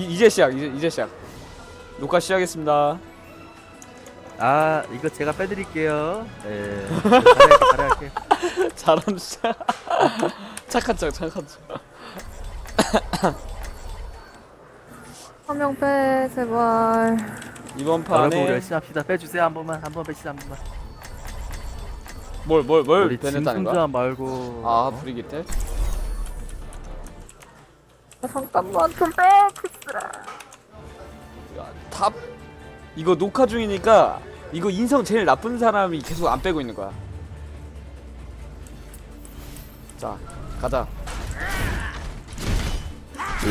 이, 이제 시작 이제, 이제 시작 녹화 시작했습니다 아 이거 제가 빼드릴게요. 예. 잘할게, 시작 착한 척 착한 척 한명 빼, 제발. 이번 여러분 우리 판에 열심히 합시다. 빼주세요 한 번만 한 번 빼시다 한 번만. 뭘 뭘뭘 우리 빼냈다는 거야? 짐승자 말고. 아 브리기테? 잠깐만, 좀 빼, 키스라. 야, 탑 이거 녹화 중이니까 이거 인성 제일 나쁜 사람이 계속 안 빼고 있는 거야 자 가자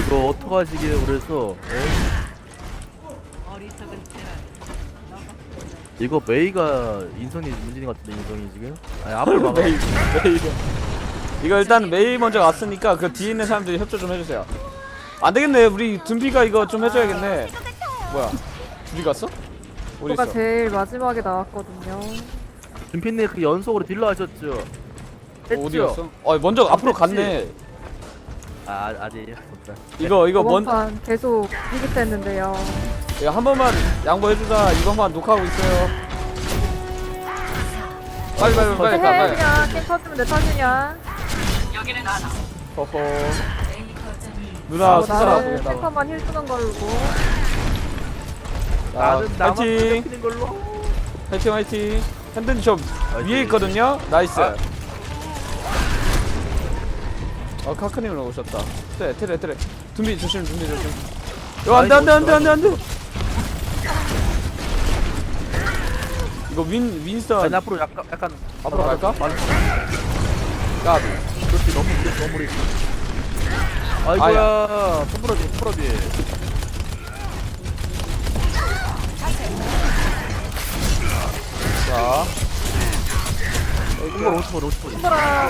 이거 어떡하시길 그래서. 예? 이거 메이가 인성이 문제인 것 같은데 인성이 지금. 아니 앞을 막아. 메이 메이 이거 일단 메이 먼저 왔으니까 그 뒤에 있는 사람들이 협조 좀 해주세요 안 되겠네 우리 둔비가 이거 좀 해줘야겠네 뭐야 둘이 갔어? 있어? 제일 마지막에 나왔거든요. 준피님 그 연속으로 딜러 하셨죠? 어, 어디 갔어? 어 먼저 앞으로. 갔네 아 아직. 이거 이거 이번 먼판 계속 비슷했는데요. 이거 한 번만 양보해주자 이번만 녹화하고 있어요 빨리 빨리 빨리 해, 가 빨리 그냥. 게임 터지면 내 탓이냐. 허허 누나 뭐 수사 나는 탱커만 힐 주는 걸로. 나는 나만 파이팅 잡히는 걸로. 화이팅 화이팅 핸드는 저 화이팅. 위에 있거든요 나이스 아. 어 카크님을 오셨다 트레 트레 트레 준비 조심 준비 조심 야 안돼 안돼 안돼 안돼 안돼 이거 윈 윈스턴 아니 앞으로 약간 약간 앞으로 갈까? 까비 그렇지 너무 무리 너무 무리. 아이고야 손부러지 손부러지. 자 손부러 50번 50번. 힘들어, 아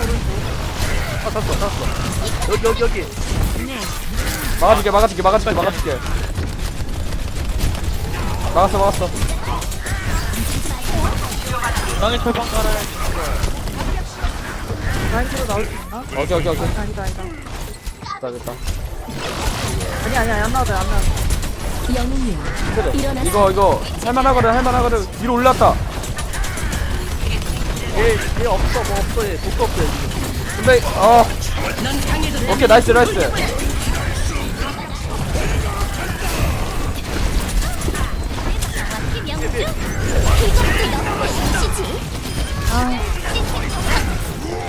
탔어 탔어. 여기 여기 여기. 막아줄게 막아줄게 막아줄게 막아줄게 막았어 막았어 땅에 철판 깔아. 라인으로 나올 수 있나? 오케이 오케이 오케이 아니다, 아니다. 됐다 됐다. 아니, 아니, 안 나와도 안 나와. 영웅이여 그래. 이거 이거. 할만하거든 할만하거든. 위로 올랐다. 얘얘 없어 뭐 없어 얘. 독도 없어 얘 지금. 근데 어. 오케이 나이스 나이스.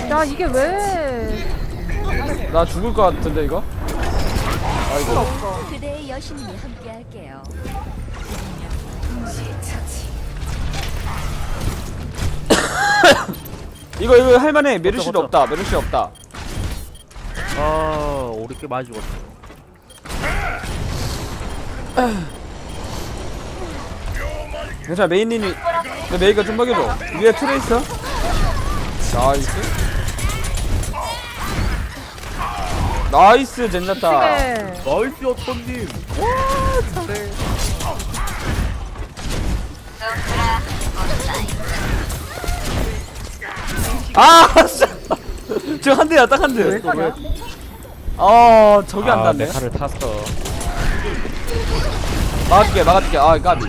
야, 이게 왜. 나 죽을 것 같은데 이거? 아이고 그대의 여신님이 함께할게요. 이거 이거 할만해. 메르시도 없다. 메르시 없다. 아 우리 꽤 많이 죽었어. 괜찮아. 메인님이 내 메이가 좀 먹여줘. 위에 트레이서. 나이스 나이스 젠자타 네. 나이스 어떤님. 아 지금 한 대야 딱한왜 대. 사냐? 아 저기 안 닿네. 칼을 탔어. 막아줄게 막아줄게. 아 까비.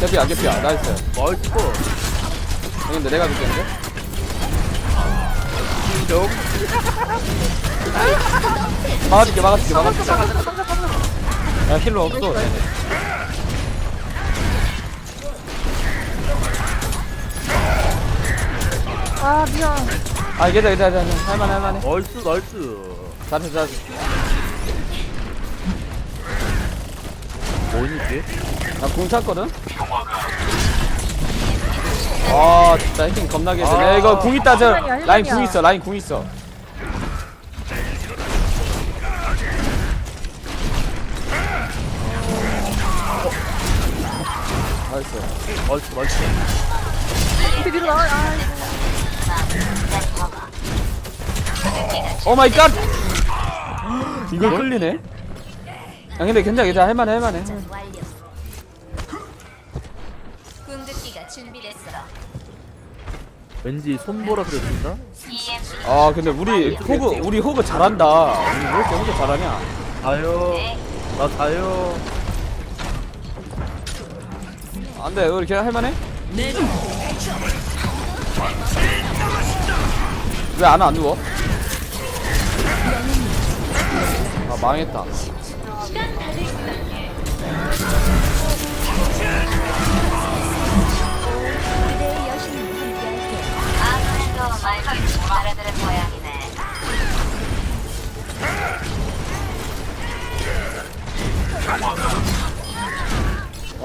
개피야 개피야 나이스. 나이스. 형인데 내가 죽겠는데? 막아줄게 막아줄게 막아줄게. 야 힐러 없어. 아, 미안. 아 괜찮아 괜찮아 괜찮아. 할만해 할만해. 나이스 나이스. 잘했어 잘했어. 뭐니지? 나궁 찼거든. 아 진짜 해킹 겁나게 되네. 아. 이거 궁 있다 저 힐만이야, 힐만이야. 라인 궁 있어 라인 궁 있어. 나이스. 나이스. 근데 뒤로 나와. 아, 오 마이 갓! 이걸 끌리네? 아 근데 괜찮아 괜찮아 할만해 할만해 왠지 손보라 그랬습니다. 아 근데 우리 호그 우리 호그 잘한다 우리 왜 이렇게 호그 잘하냐 다요. 나 다요. 안돼 이렇게 할만해? 왜 안 안 누워? 아 망했다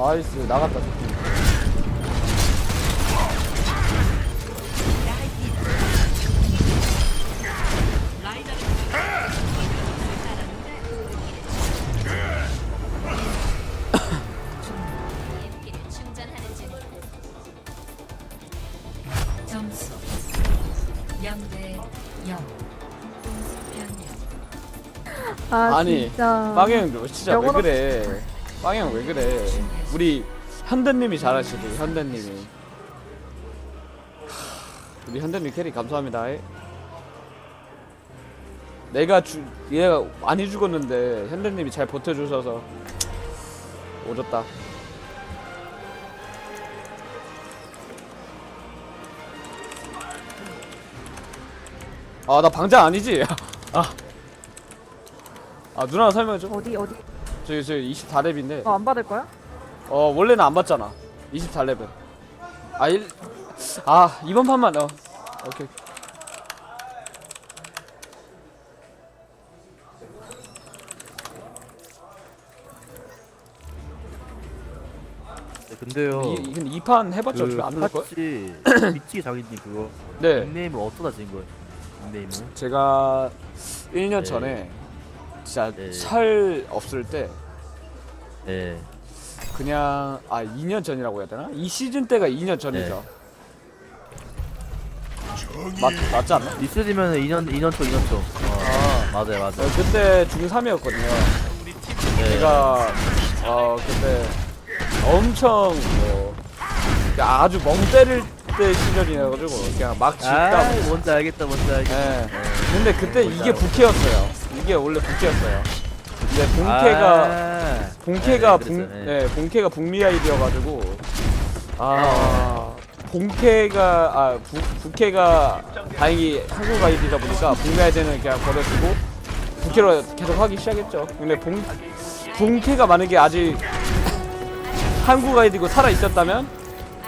나이스 나갔다 점수 0대 0. 공수 변경. 아 아니 진짜 빵형 너 진짜 왜 영어로- 그래 빵형 왜 그래? 우리 현대님이 잘하시고 현대님이. 하, 우리 현대님 캐리 감사합니다. 내가 주 얘가 많이 죽었는데 현대님이 잘 버텨주셔서 오졌다. 아 나 방장 아니지? 아, 아 누나 설명해줘. 어디 어디 저기 저기 24렙인데 어 안 받을 거야? 어 원래는 안 받잖아 24렙은 아, 일... 아 이번 판만 어 오케이 네, 근데요. 이, 근데 2판 해봤자 그 어차피 안 누를 거야? 미치 자기님 그거 네 닉네임을 어디다 지은 거예요? 닉네임을? 제가 1년 네. 전에 진짜 네. 살 없을 때 네. 그냥 아 2년 전이라고 해야 되나? 이 시즌 때가 2년 전이죠 맞, 맞지 않나? 있으면 2년 2년 초 2년 초. 어, 아 맞아요 맞아요. 어, 그때 중3이었거든요 네. 제가 어 그때 엄청 뭐 그냥 아주 멍 때릴 때 시절이어가지고 그냥 막 짓다 아 뭔지 알겠다 뭔지 알겠다. 예. 근데 그때 이게 부캐였어요 이게 원래 부캐였어요 근데 본캐가 아, 본캐가 네, 북, 그랬어요. 네. 네, 본캐가 북미 아이디여가지고 아 본캐가 아 부, 부캐가 다행히 한국 아이디다 보니까 북미 아이디는 그냥 버려두고 부캐로 계속 하기 시작했죠. 근데 본 본캐가 만약에 아직 한국 아이디고 살아 있었다면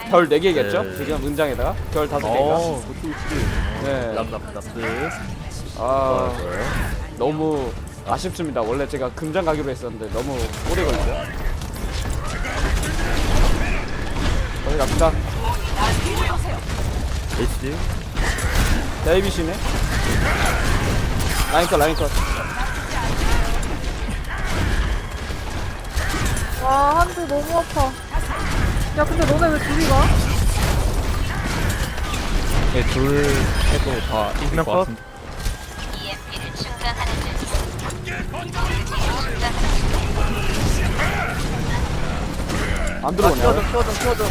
별 4개겠죠? 네. 지금 문장에다가 별 5개인가? 어, 그치 그치. 네. 납납 납스. 아 좋아요. 너무 아쉽습니다. 원래 제가 금장 가기로 했었는데 너무 오래 걸렸어요. 거기 갑시다. 에이스. 데이비시네. 라인컷 라인컷. 와 한두 너무 아파 야 근데 너네 왜 둘이 가? 네, 둘 해도 다 이길 것 컷? 같은데. 안 아, 들어오냐? 켜져 켜져 켜져.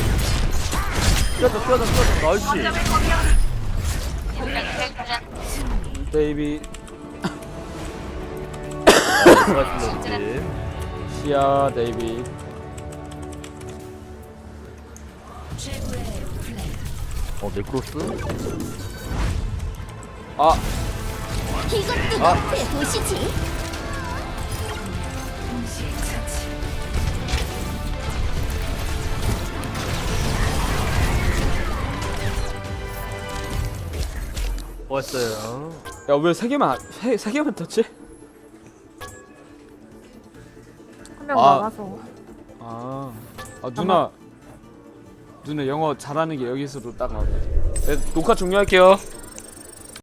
켜져 켜져 켜져. 나이스. 데이비 수고하셨습니다. 시야 데이비. 어 네크로스? 아 이것도 아. 너의 도시지. 수고했어요. 야 왜 세 개만 세, 세 개만 떴지? 한 명 아. 나가서 아, 아 누나 누나 영어 잘하는 게 여기서도 딱 나오네. 네, 녹화 종료할게요.